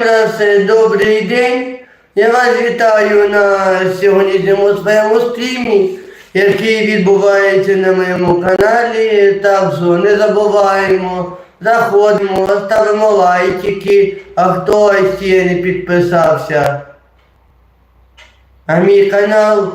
раз добрий день. Я вас вітаю на сьогоднішньому своєму стрімі, який відбувається на моєму каналі. Так що не забуваємо, заходимо, ставимо лайки, а хто ще не підписався. А мій канал,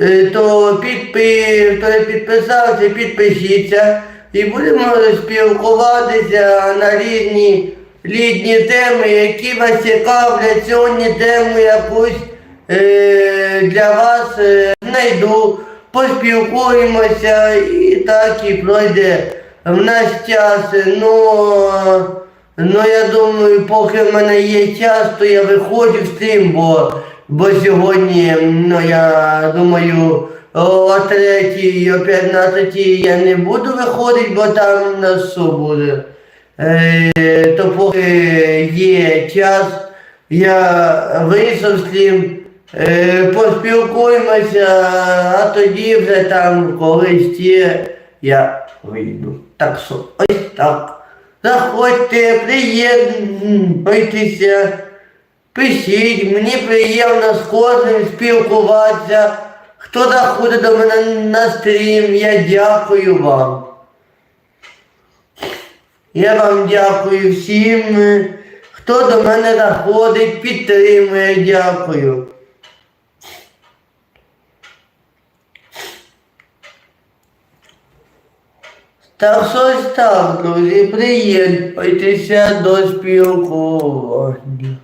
е, то підпи, хто не підписався, підпишіться і будемо спілкуватися на різні різні теми, які вас цікавлять. Сьогодні тему якусь е, для вас е, знайду, поспілкуємося і так і пройде в наш час. Ну, ну я думаю, поки в мене є час, то я виходжу з тим, бо, бо сьогодні, ну я думаю, о третій, о 15 я не буду виходити, бо там на що буде. Е, то поки є час, я вийшов з тим, е, поспілкуємося, а тоді вже там колись ще я вийду. Так що ось так. Заходьте, приєднуйтеся, пишіть, мені приємно з кожним спілкуватися. Хто заходить до мене на стрім, я дякую вам. Я вам дякую всім, хто до мене заходить, підтримує, дякую. Та щось так, друзі, приєднуйтеся до спілкування.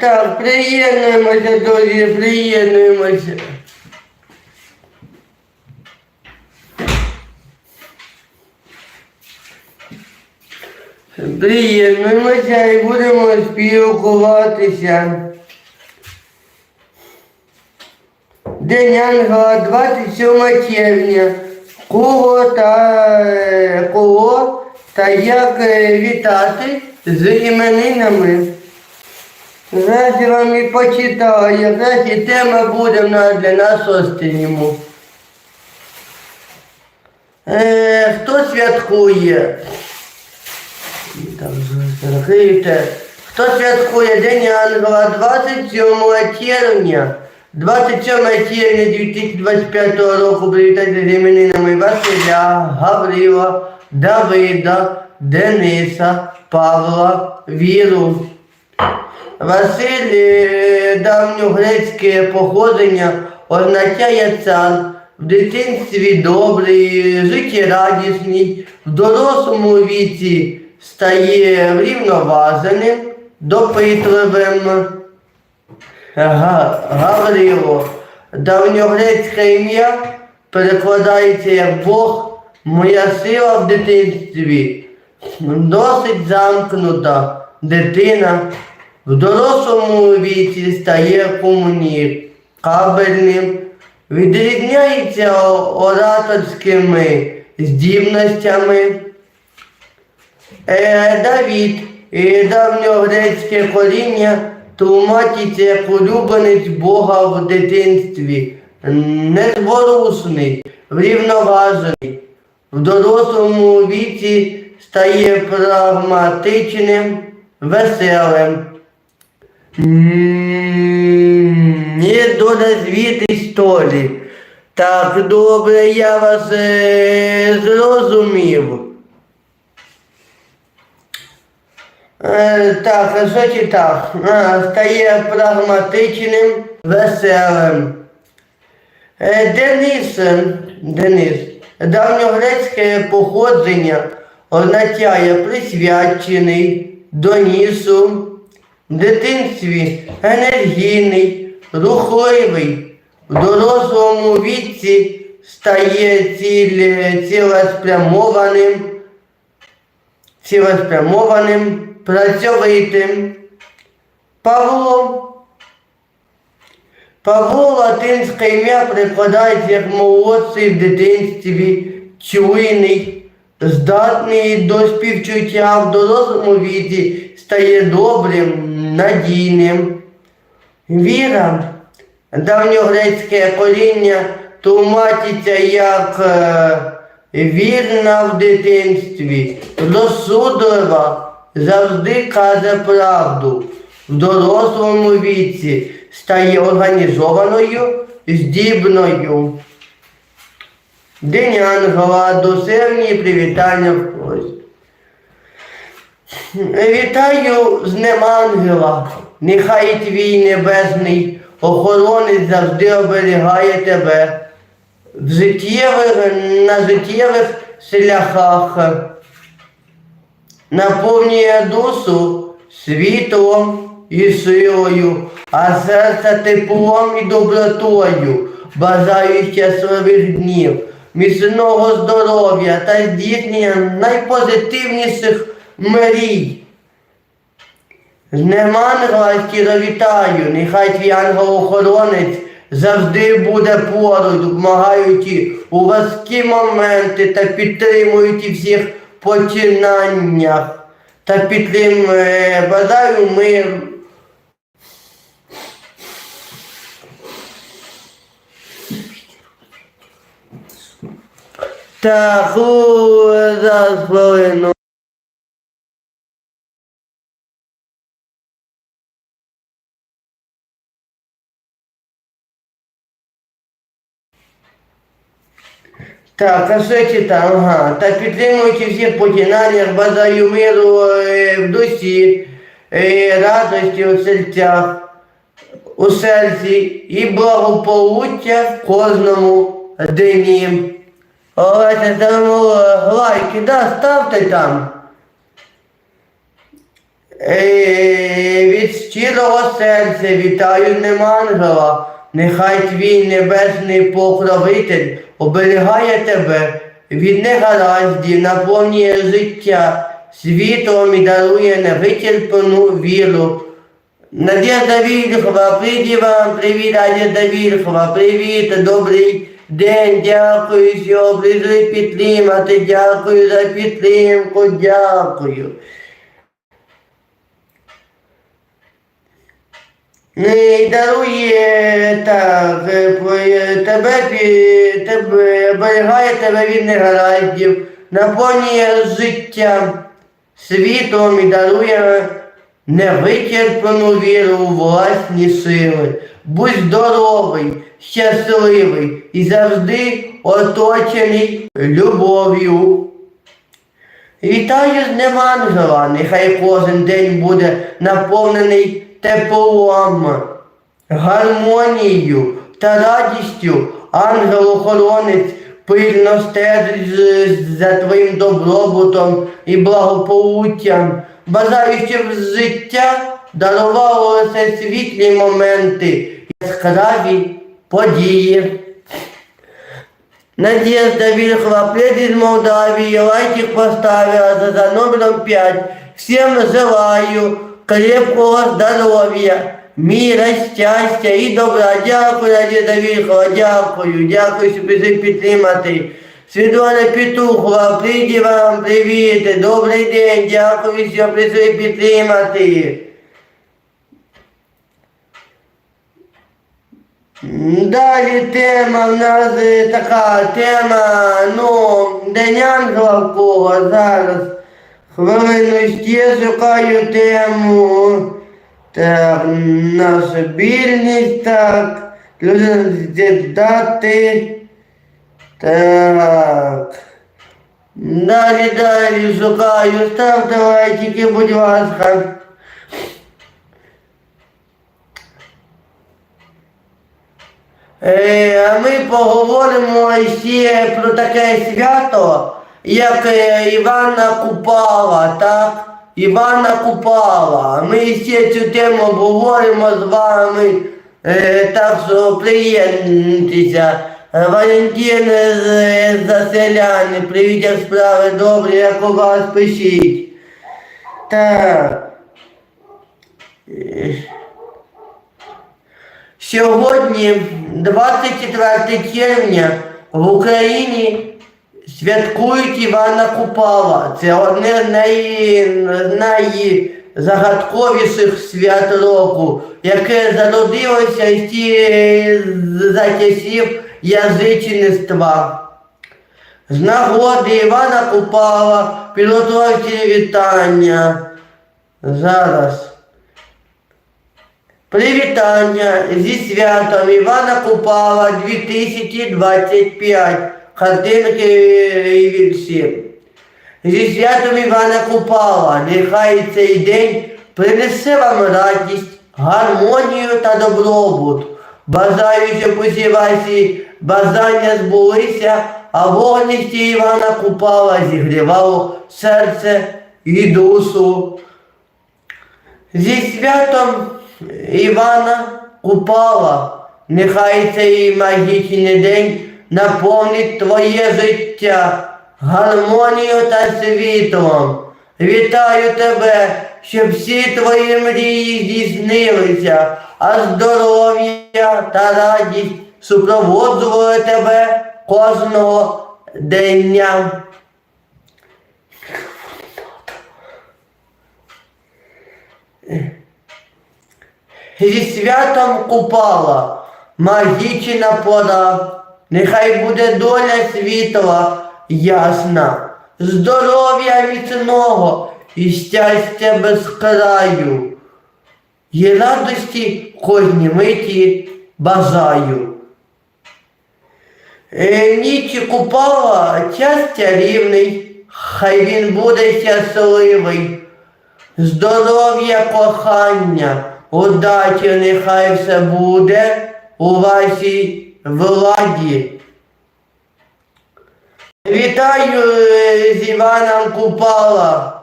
Так, приєднуємося, друзі, приєднуємося. Приєднуємося і будемо спілкуватися. День Ангела, 27 червня. Кого та е, кого та як е, вітати з іменинами. Я вам і почитаю, якраз і тема буде в нас для. Е, хто святкує? Так, закрийте. Хто святкує День Ангела 27 червня? 27 червня 2025 року привітайте з іменинами Василя, Гаврила, Давида, Дениса, Павла, Віру. Василь давньогрецьке походження означає цар, в дитинстві добрий, життєрадісний, в дорослому віці стає врівноваженим, допитливим. Гаврило. Давньогрецьке ім'я перекладається як Бог, моя сила в дитинстві. Досить замкнута дитина в дорослому віці стає комунікабельним, відрізняється ораторськими здібностями. Е, Давід, е, давньогрецьке коріння, тлумачиться як улюбленець Бога в дитинстві, незворушний, врівноважений. В дорослому віці стає прагматичним, веселим. Є до розвіти столі. Так, добре, я вас е, зрозумів. Е, так, що читав? Стає прагматичним, веселим. Е, Денис, е, Денис, давньогрецьке походження означає присвячений Донісу, в дитинстві енергійний, рухливий, в дорослому віці стає цілеспрямованим, цілеспрямованим, працьовитим. Павло Павло латинське ім'я прикладається як молодший в дитинстві, чуйний, здатний до співчуття в дорослому віці, стає добрим, надійним. Віра, давньогрецьке коріння тлумачиться як е, вірна в дитинстві, розсудлива, завжди каже правду. В дорослому віці стає організованою, здібною. День Ангела, душевні привітання в просьбі. Вітаю з Днем Ангела, нехай твій небесний охоронець завжди оберігає тебе в життєвих, на життєвих шляхах, наповнює душу світлом і силою, а серце теплом і добротою. Бажаю щасливих днів, міцного здоров'я та здійснення найпозитивніших мрій. З Днем ангела щиро нехай твій ангел-охоронець завжди буде поруч, допомагаючи у важкі моменти та підтримуючи всіх починаннях та підтримує, бажаю мир. Так, у, зараз хвилину. Так, читав? Ага. Та підтримуючи всіх починаннях, бажаю миру е, в душі, е, радості у серцях, у серці і благополуччя в кожному дні. Олеся, ставимо лайки, да, ставте там. Е, від щирого серця вітаю з Днем Ангела. Нехай твій небесний покровитель оберігає тебе від негараздів, наповнює життя світлом і дарує невичерпану віру. Надежда Вільхова, прийди вам, привіт, Надежда Вільхова, привіт, добрий день, дякую, що прийшли підтримати, дякую за підтримку, дякую. Не дарує так, е, тебе, тебе оберігає тебе від негараздів, наповнює життя світом і дарує невичерпану віру у власні сили. Будь здоровий, щасливий і завжди оточений любов'ю. Вітаю з Днем Ангела, нехай кожен день буде наповнений теплом, гармонією та радістю. Ангел-охоронець пильно стежить за твоїм добробутом і благополуттям. Бажаю, щоб життя дарувало лише світлі моменти, яскраві події. Надежда Вильхова, плед из Молдавии, лайкик поставила за, номером 5. Всем желаю крепкого здоров'я, мира, щастя і добра. Дякую, Надежда Вільхова, дякую, дякую, що прийшли підтримати. Світлана Петухова, прийди вам, привіт, добрий день, дякую, що прийшли підтримати. Далі тема в нас е, така тема, ну, День Ангела в кого зараз. Хвилину ще шукаю тему. Так, наша більність, так. Людина дати. Так. Далі, далі шукаю. Ставте лайки, будь ласка. Е, а ми поговоримо ще про таке свято, як е, Івана Купала, так? Івана Купала. Ми ще цю тему обговоримо з вами. Е, так що приєднуйтеся. Е, Валентин з Заселяни, привіт, як справи добрі, як у вас пишіть. Так. Е, Сьогодні, 24 червня, в Україні святкують Івана Купала. Це одне з най- найзагадковіших свят року, яке зародилося за часів язичництва. З нагоди Івана Купала підготовці вітання. Зараз. Привітання зі святом Івана Купала 2025. Картинки і вірші. Зі святом Івана Купала, нехай цей день принесе вам радість, гармонію та добробут. Бажаю, щоб усі ваші бажання збулися, а вогністі Івана Купала зігрівало серце і душу. Зі святом Івана Купала, нехай цей магічний день наповнить твоє життя гармонією та світлом. Вітаю тебе, щоб всі твої мрії здійснилися, а здоров'я та радість супроводжували тебе кожного дня. Зі святом Купала, магічна пора, нехай буде доля світла ясна, здоров'я міцного і щастя без краю. І радості кожній миті бажаю. Е, Ніч Купала час чарівний, хай він буде щасливий здоров'я, кохання, удачі нехай все буде у вашій владі. Вітаю е, з Іваном Купала.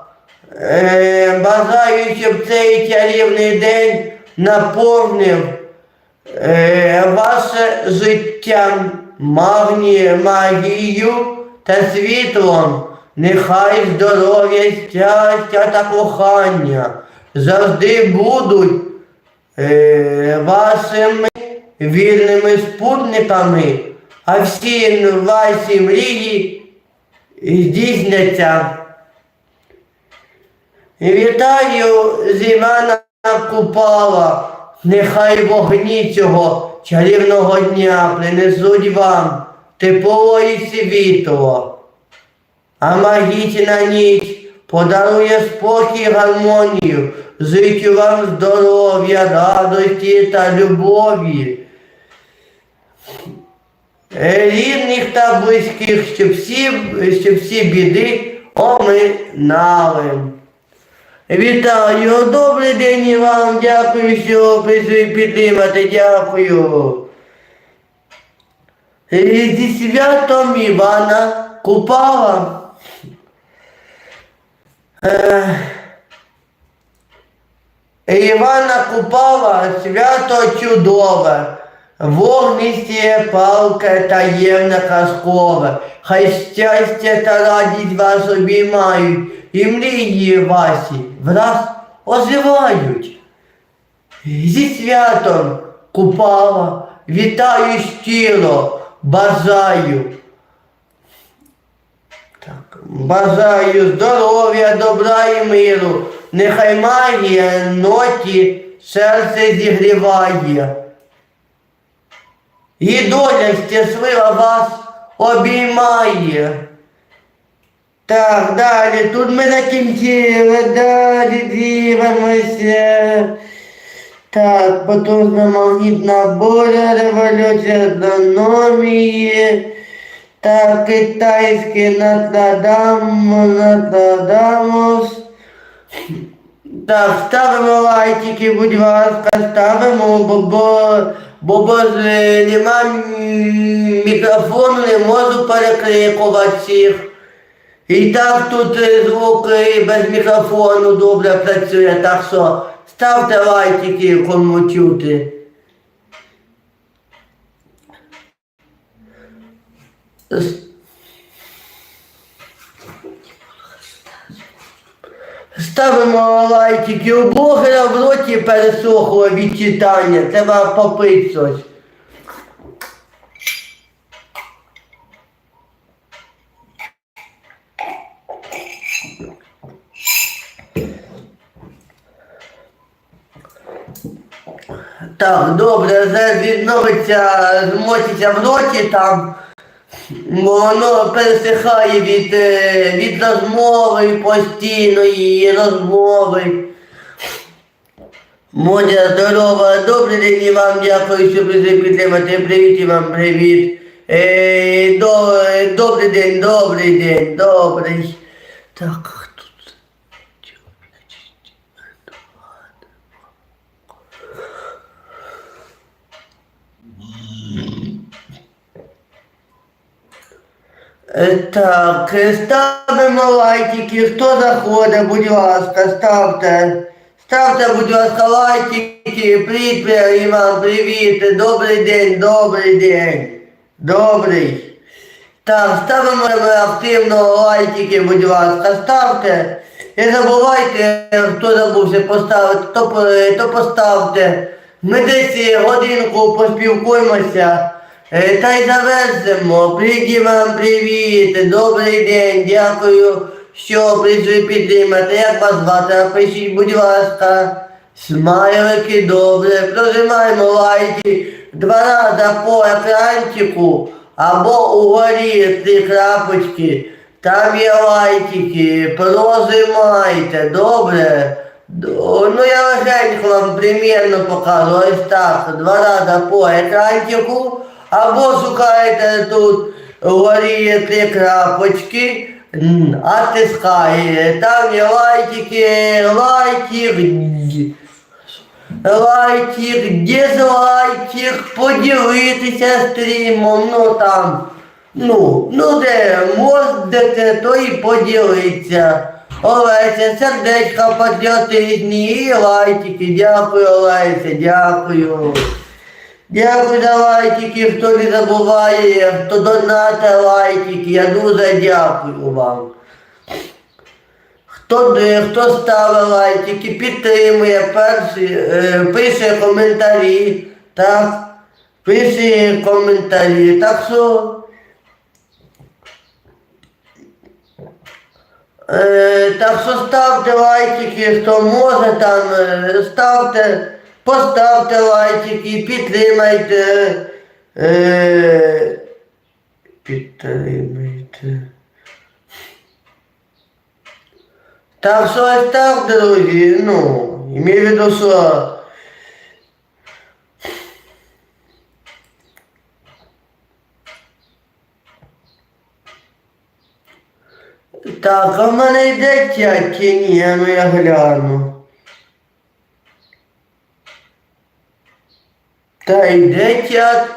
Е, Бажаю, щоб цей чарівний день наповнив е, ваше життя магні, магію та світлом. Нехай здоров'я, щастя та кохання завжди будуть вашими вірними спутниками, а всі ваші мрії здійсняться. Вітаю з Івана Купала. Нехай вогні цього чарівного дня принесуть вам тепло і світло. А магічна ніч подарує спокій і гармонію, зичу вам здоров'я, радості та любові. Е, Рідних та близьких, щоб всі, щоб всі біди оминали. Вітаю, добрий день і вам, дякую, що прийшли підтримати, дякую. Е, Зі святом Івана Купала. Е, Івана Купала свято чудове, вогністі палке таємне казкове, хай щастя та радість вас обіймають, і мрії ваші враз озивають. Зі святом Купала, вітаю щиро, бажаю. Так, бажаю здоров'я, добра і миру, нехай магія ноті серце зігріває. І доля щаслива вас обіймає. Так, далі, тут ми закінчили, далі дивимося. Так, потужна магнітна буря, революція астрономії. Так, китайський Нотрадам, Нотрадамус. Так, ставимо лайкики, будь ласка, ставимо, бо, бо, без нема мікрофону, не можу перекрикувати всіх. І так тут е, звук без мікрофону добре працює, так що ставте лайки, кому чути. С- Ставимо лайки, у блогера в роті пересохло від читання, треба попити щось. Так, добре, відновиться, змотиться в роті там, воно пересихає від, е, від розмови постійної розмови. Моя здорова, добрий день і вам дякую, що прийшли підтримати. Привіт і вам привіт. Е, до, е, добрий день, добрий день, добрий. Так, Так, е, ставимо лайки, хто заходить, будь ласка, ставте. Ставте, будь ласка, лайки, привіт, Іван, привіт, добрий день, добрий день, добрий. Так, ставимо активно лайки, будь ласка, ставте. Не забувайте, хто забувся поставити, то, то поставте. Ми десь годинку поспілкуємося. Е, Та й завершимо. Привіт вам привіт, добрий день, дякую, що прийшли підтримати. Як вас звати? Напишіть, будь ласка. Смайлики, добре. Прожимаємо лайки два рази по екранчику або угорі три крапочки. Там є лайкики, прожимайте, добре. Ну я легенько вам примірно покажу, ось так, два рази по екранчику, або шукаєте тут вгорі три крапочки, м, натискаєте, там є лайкики, лайкик, лайкик, дизлайкик, поділитися стрімом, ну там, ну, ну де можете, то і поділитися. Олеся, сердечка патріотичні і лайкики. Дякую, Олеся, дякую. Дякую за лайкики, хто не забуває, хто донате лайкики, я дуже дякую вам. Хто, хто ставить лайкики, підтримує перші, е, пише коментарі, так, пише коментарі. Так що Е, так що ставте лайкики, хто може там, е, ставте, поставте лайкики, підтримайте. Е, підтримайте. Так ось так, друзі, ну, імею в виду, що Так, а в мене йде чат чи ні, ну я гляну. Та чат.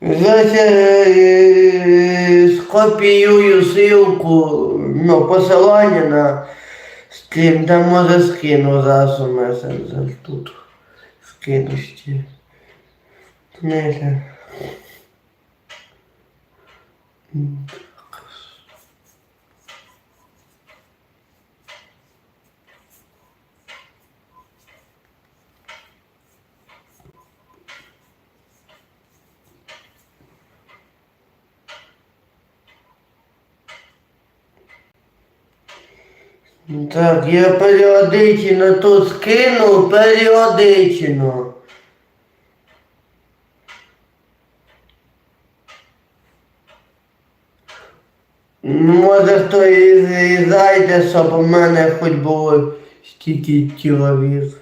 Зараз е, скопіюю ссылку, ну, посилання на стрім, там може скину зараз у месенджер тут. Скину ще. Не, Так, я періодично тут скину, періодично. Може хто і зайде, щоб у мене хоч було стільки чоловік.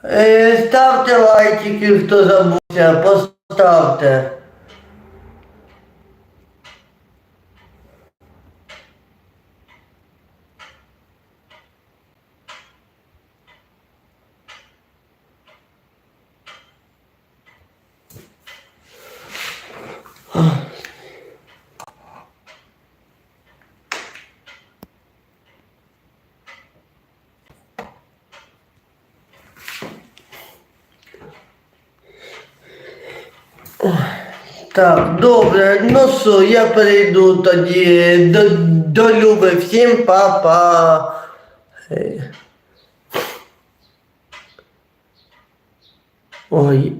Е, ставте лайки, хто забувся, поставте. Так, добре, ну що, я перейду тоді до, до Люби. Всім па-па. Е. Ой,